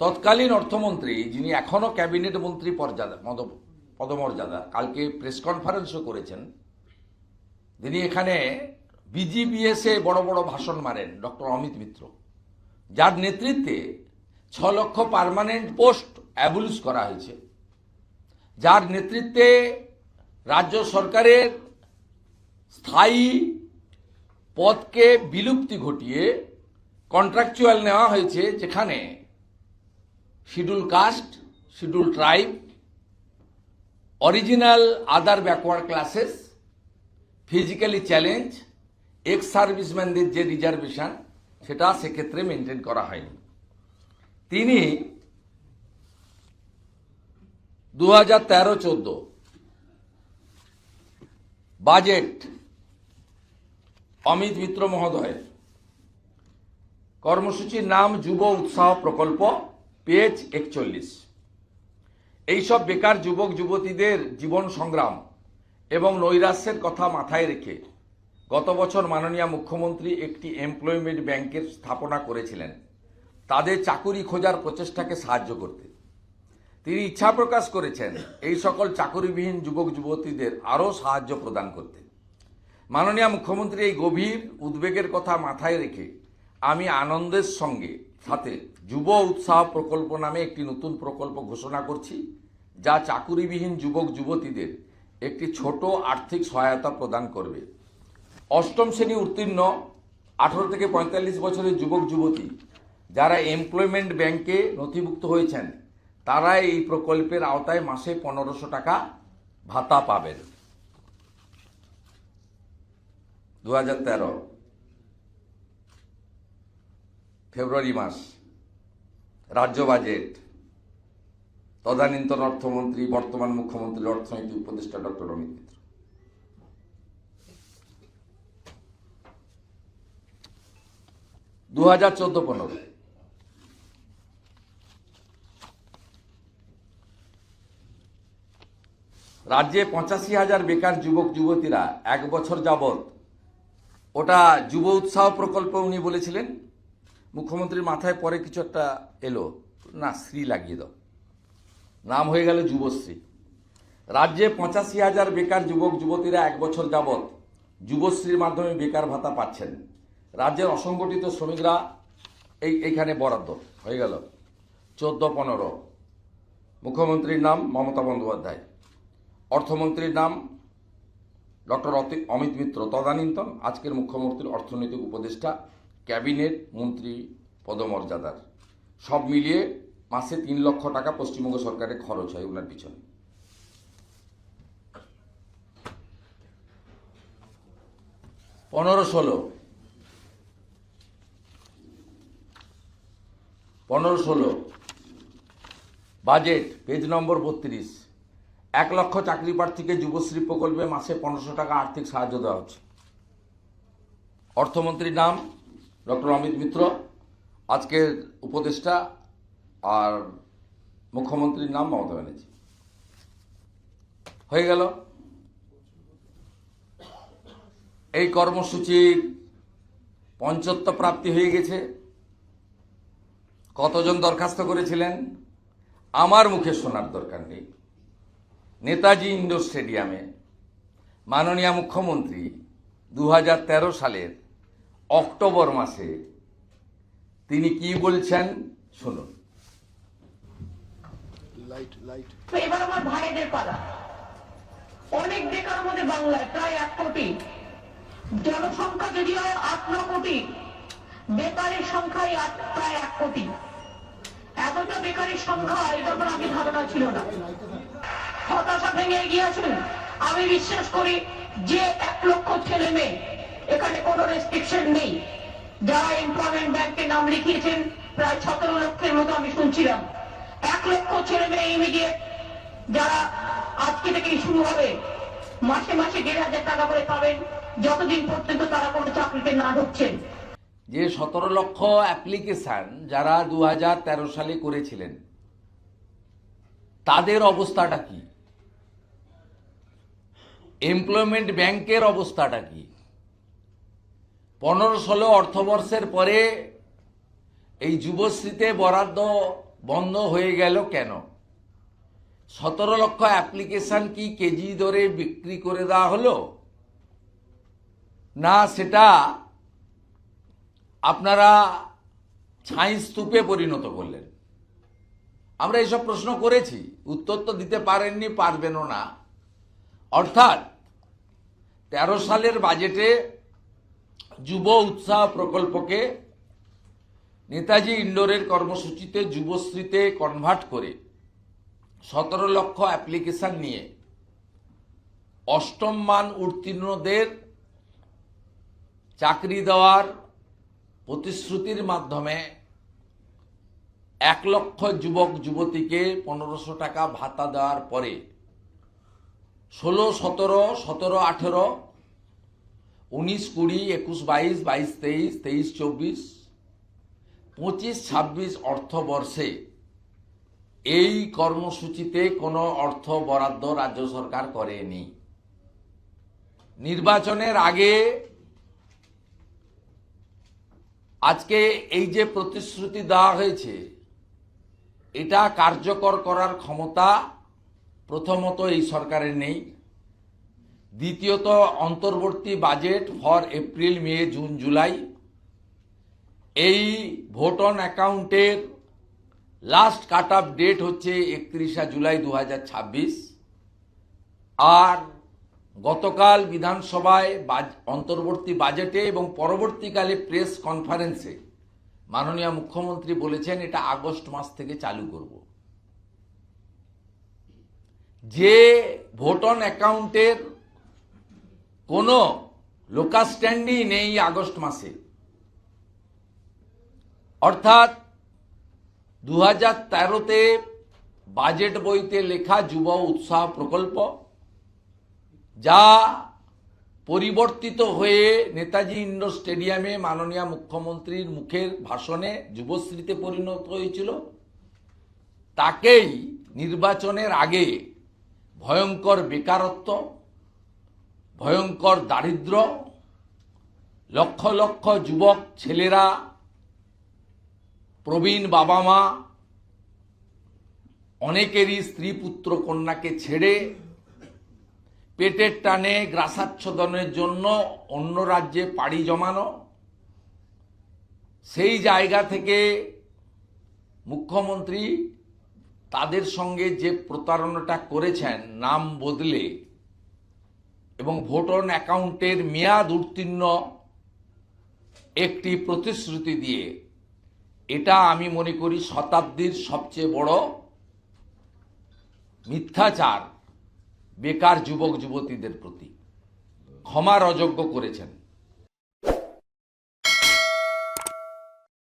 তৎকালীন অর্থমন্ত্রী যিনি এখনও ক্যাবিনেট মন্ত্রী পর্যাদা পদমর্যাদা, কালকে প্রেস কনফারেন্সও করেছেন, তিনি এখানে বিজিবিএসে বড় বড় ভাষণ মারেন, ডক্টর অমিত মিত্র, যার নেতৃত্বে ছ লক্ষ পার্মানেন্ট পোস্ট অ্যাবুলিশ করা হয়েছে। যার নেতৃত্বে রাজ্য সরকারের স্থায়ী পদকে বিলুপ্তি ঘটিয়ে কন্ট্রাকচুয়াল নেওয়া হয়েছে, যেখানে schedule caste, schedule tribe, original other backward classes, physically challenge, ex সার্ভিসম্যানদের যে রিজার্ভেশন, সেটা সেক্ষেত্রে মেনটেন করা হয়নি। তিনি দু হাজার তেরো চোদ্দ বাজেট অমিত মিত্র মহোদয়ের কর্মসূচির নাম যুব উৎসাহ প্রকল্প পেজ একচল্লিশ। এইসব বেকার যুবক, যুবতীদের জীবন সংগ্রাম এবং নৈরাশ্যের কথা মাথায় রেখে গত বছর মাননীয় মুখ্যমন্ত্রী একটি এমপ্লয়মেন্ট ব্যাংকের স্থাপনা করেছিলেন। তাদের চাকুরি খোঁজার প্রচেষ্টাকে সাহায্য করতে। তিনি ইচ্ছা প্রকাশ করেছেন এই সকল চাকুরিবিহীন যুবক, যুবতীদের আরও সাহায্য প্রদান করতে। মাননীয় মুখ্যমন্ত্রী এই গভীর উদ্বেগের কথা মাথায় রেখে আমি আনন্দের সঙ্গে সাথে যুব উৎসাহ প্রকল্প নামে একটি নতুন প্রকল্প ঘোষণা করছি, যা চাকুরিবিহীন যুবক যুবতীদের একটি ছোট আর্থিক সহায়তা প্রদান করবে। অষ্টম শ্রেণি উত্তীর্ণ আঠারো থেকে পঁয়তাল্লিশ বছরের যুবক যুবতী যারা এমপ্লয়মেন্ট ব্যাংকে নথিভুক্ত হয়েছেন তারা এই প্রকল্পের আওতায় মাসে পনেরোশো টাকা ভাতা পাবেন। দু হাজার তেরো ফেব্রুয়ারি মাস। রাজ্য বাজেট, তদানীন্তন অর্থমন্ত্রী, বর্তমান মুখ্যমন্ত্রীর অর্থনৈতিক উপদেষ্টা ডক্টর অমিত মিত্র। দু হাজার চোদ্দ পনেরো। রাজ্যে পঁচাশি হাজার বেকার যুবক, যুবতীরা এক বছর যাবৎ ওটা যুব উৎসাহ প্রকল্প উনি বলেছিলেন মুখ্যমন্ত্রীর মাথায় পরে কিছু একটা এলো। না শ্রী লাগিয়ে দাও। নাম হয়ে গেল যুবশ্রী। রাজ্যে পঁচাশি হাজার বেকার যুবক, যুবতীরা এক বছর যাবৎ যুবশ্রীর মাধ্যমে বেকার ভাতা পাচ্ছেন। রাজ্যের অসংগঠিত শ্রমিকরা এই, এইখানে বরাদ্দ। হয়ে গেল। চোদ্দ, পনেরো। মুখ্যমন্ত্রীর নাম মমতা বন্দ্যোপাধ্যায়। অর্থমন্ত্রীর নাম ডক্টর অমিত মিত্র। তদানীন্তন আজকের মুখ্যমন্ত্রীর অর্থনৈতিক উপদেষ্টা ক্যাবিনেট মন্ত্রী পদমর্যাদার। সব মিলিয়ে মাসে তিন লক্ষ টাকা পশ্চিমবঙ্গ সরকারের খরচ হয় ওনার পিছনে। পনেরো ষোলো। পনেরো ষোলো। বাজেট, পেজ নম্বর বত্রিশ। এক লক্ষ চাকরি প্রার্থীকে যুবশ্রী প্রকল্পে মাসে পনেরোশো টাকা আর্থিক সাহায্য দেওয়া হচ্ছে। অর্থমন্ত্রীর নাম ডক্টর অমিত মিত্র, আজকের উপদেষ্টা আর মুখ্যমন্ত্রীর নাম মমতা ব্যানার্জি। হয়ে গেল? এই কর্মসূচির পঞ্চত্ব প্রাপ্তি হয়ে গেছে। কতজন দরখাস্ত করেছিলেন? আমার মুখে শোনার দরকার নেই। নেতাজি ইন্ডোর স্টেডিয়ামে মাননীয় মুখ্যমন্ত্রী দু হাজার তেরো সালের অক্টোবর মাসে তিনি কি বলছেন? শুনুন। লাইট লাইট তো এবার আমার ভাইদের পালা। অনেক বেকার আমাদের বাংলায় প্রায় এক কোটি। জনসংখ্যা যদিও আট ন কোটি। বেকারের সংখ্যাই প্রায় এক কোটি। এতটা বেকারের সংখ্যা এটা আমার আগে ধারণা ছিল না। হতাশা ভেঙে এগিয়ে আসুন আমি বিশ্বাস করি যে এক লক্ষ ছেলে মেয়ে এখানে কোনো রেস্ট্রিকশন নেই। যারা এমপ্লয়মেন্ট ব্যাংকে নাম লিখিয়েছেন, প্রায় সতেরো লক্ষের মতো আমি শুনছিলাম। এক লক্ষ ছেলে মেয়ে ইমিডিয়েট যারা আজকে থেকেই শুরু হবে, মাসে মাসে দেড় হাজার টাকা করে পাবেন। যতদিন পর্যন্ত তারা কোনো চাকরিতে না ঢুকছেন। যে সতেরো লক্ষ অ্যাপ্লিকেশন যারা দু সালে করেছিলেন, তাদের অবস্থাটা কি? এমপ্লয়মেন্ট ব্যাংকের অবস্থাটা কি? পনেরো ষোলো অর্থবর্ষের পরে এই যুবশ্রীতে বরাদ্দ বন্ধ হয়ে গেল কেন? সতেরো লক্ষ অ্যাপ্লিকেশন কি কেজি দরে বিক্রি করে দেওয়া হলো? না, সেটা আপনারা ছাই স্তূপে পরিণত করলেন। আমরা এসব প্রশ্ন করেছি, উত্তর তো দিতে পারেননি, পারবেনও না। অর্থাৎ তেরো সালের বাজেটে যুব উৎসাহ প্রকল্পকে নেতাজি ইন্ডোরের কর্মসূচিতে যুবশ্রীতে কনভার্ট করে সতেরো লক্ষ অ্যাপ্লিকেশন নিয়ে অষ্টম মান উত্তীর্ণদের চাকরি দেওয়ার প্রতিশ্রুতির মাধ্যমে এক লক্ষ যুবক যুবতীকে পনেরোশো টাকা ভাতা দেওয়ার পরে ষোলো, সতেরো সতেরো, আঠেরো উনিশ কুড়ি, একুশ বাইশ বাইশ তেইশ তেইশ চব্বিশ, পঁচিশ ছাব্বিশ অর্থবর্ষে এই কর্মসূচিতে কোনো অর্থ বরাদ্দ রাজ্য সরকার করেনি। নির্বাচনের আগে আজকে এই যে প্রতিশ্রুতি দেওয়া হয়েছে, এটা কার্যকর করার ক্ষমতা প্রথমত এই সরকারের নেই। দ্বিতীয়ত, অন্তর্বর্তী budget for April, May, June, July. এই ভোট অন অ্যাকাউন্টের লাস্ট কাট অফ ডেট হচ্ছে একত্রিশা জুলাই দু হাজার ছাব্বিশ। আর গতকাল বিধানসভায় অন্তর্বর্তী বাজেটে এবং পরবর্তীকালে প্রেস কনফারেন্সে মাননীয় মুখ্যমন্ত্রী বলেছেন, এটা আগস্ট মাস থেকে চালু করব। যে ভোট অন অ্যাকাউন্টের কোনো লোকাস্ট্যান্ডই নেই আগস্ট মাসে। অর্থাৎ দু হাজার তেরোতে বাজেট বইতে লেখা যুব উৎসাহ প্রকল্প, যা পরিবর্তিত হয়ে নেতাজি ইন্ডোর স্টেডিয়ামে মাননীয় মুখ্যমন্ত্রীর মুখের ভাষণে যুবশ্রীতে পরিণত হয়েছিল। তাকেই নির্বাচনের আগে ভয়ঙ্কর বেকারত্ব ভয়ঙ্কর দারিদ্র, লক্ষ লক্ষ যুবক ছেলেরা, প্রবীণ বাবা মা, অনেকেরই স্ত্রী পুত্র কন্যাকে ছেড়ে পেটের টানে গ্রাসাচ্ছদনের জন্য অন্য রাজ্যে পাড়ি জমানো। সেই জায়গা থেকে মুখ্যমন্ত্রী তাদের সঙ্গে যে প্রতারণাটা করেছেন, নাম বদলে এবং ভোট অন অ্যাকাউন্টের মেয়াদ উত্তীর্ণ একটি প্রতিশ্রুতি দিয়ে, এটা আমি মনে করি শতাব্দীর সবচেয়ে বড় মিথ্যাচার বেকার যুবক যুবতীদের প্রতি। ক্ষমার অযোগ্য করেছেন।